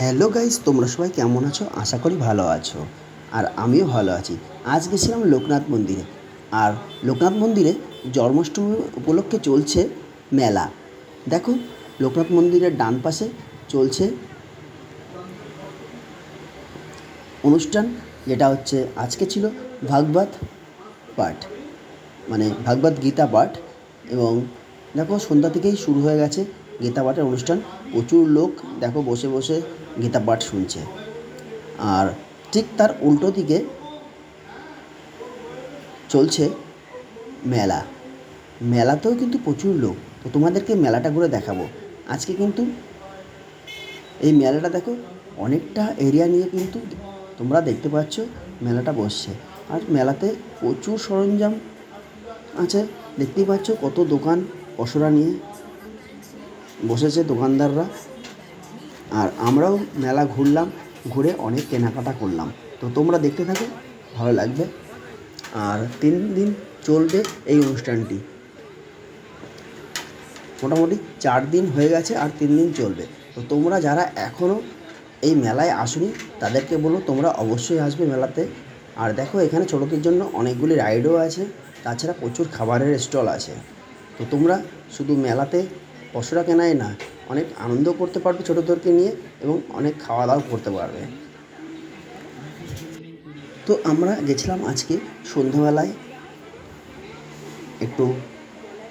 Hello guys, তোমরা সবাই কেমন আছো? আশা করি ভালো আছো। আর আমিও ভালো আছি। আজ গেছিলাম লোকনাথ মন্দিরে। আর লোকনাথ মন্দিরে জন্মাষ্টমী উপলক্ষে চলছে মেলা। দেখো, লোকনাথ মন্দিরের ডান পাশে চলছে অনুষ্ঠান, যেটা হচ্ছে আজকে ছিল ভাগবত পাঠ। মানে ভাগবত গীতা পাঠ। এবং দেখো, সন্ধ্যা থেকেই শুরু হয়ে গেছে গীতা পাঠের অনুষ্ঠান। প্রচুর লোক, দেখো, বসে বসে গীতা পাঠ শুনছে। আর ঠিক তার উল্টো দিকে চলছে মেলা। মেলাতেও কিন্তু প্রচুর লোক। তো তোমাদেরকে মেলাটা ঘুরে দেখাবো। আজকে কিন্তু এই মেলাটা দেখো, অনেকটা এরিয়া নিয়ে কিন্তু তোমরা দেখতে পাচ্ছ মেলাটা বসছে। আর মেলাতে প্রচুর সরঞ্জাম আছে। দেখতেই পাচ্ছ কত দোকান পসরা নিয়ে বসেছে দোকানদাররা। আর আমরাও মেলা ঘুরলাম, ঘুরে অনেক কেনাকাটা করলাম। তো তোমরা দেখতে থাকো, ভালো লাগবে। আর তিন দিন চলবে এই অনুষ্ঠানটি। মোটামুটি চার দিন হয়ে গেছে আর তিন দিন চলবে। তো তোমরা যারা এখনও এই মেলায় আসনি, তাদেরকে বলো তোমরা অবশ্যই আসবে মেলাতে। আর দেখো, এখানে ছোটোদের জন্য অনেকগুলি রাইডও আছে, তাছাড়া প্রচুর খাবারের স্টল আছে। তো তোমরা শুধু মেলাতে পশুরা কেনাই না অনেক আনন্দ করতে পারবে ছোটোদেরকে নিয়ে এবং অনেক খাওয়া দাওয়া করতে পারবে। তো আমরা গেছিলাম আজকে সন্ধ্যাবেলায়। একটু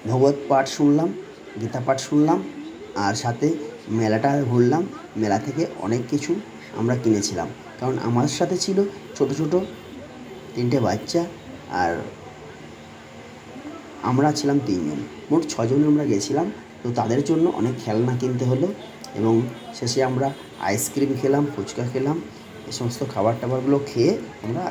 ভগবত পাঠ শুনলাম, গীতা পাঠ শুনলাম, আর সাথে মেলাটা ঘুরলাম। মেলা থেকে অনেক কিছু আমরা কিনেছিলাম। কারণ আমার সাথে ছিল ছোট ছোট তিনটে বাচ্চা আর আমরা ছিলাম তিনজন। মোট ছজন আমরা গেছিলাম। তো তাদের জন্য অনেক খেলনা কিনতে হলো এবং শেষে আমরা আইসক্রিম খেলাম, ফুচকা খেলাম এ সমস্ত খাবার টাবারগুলো খেয়ে আমরা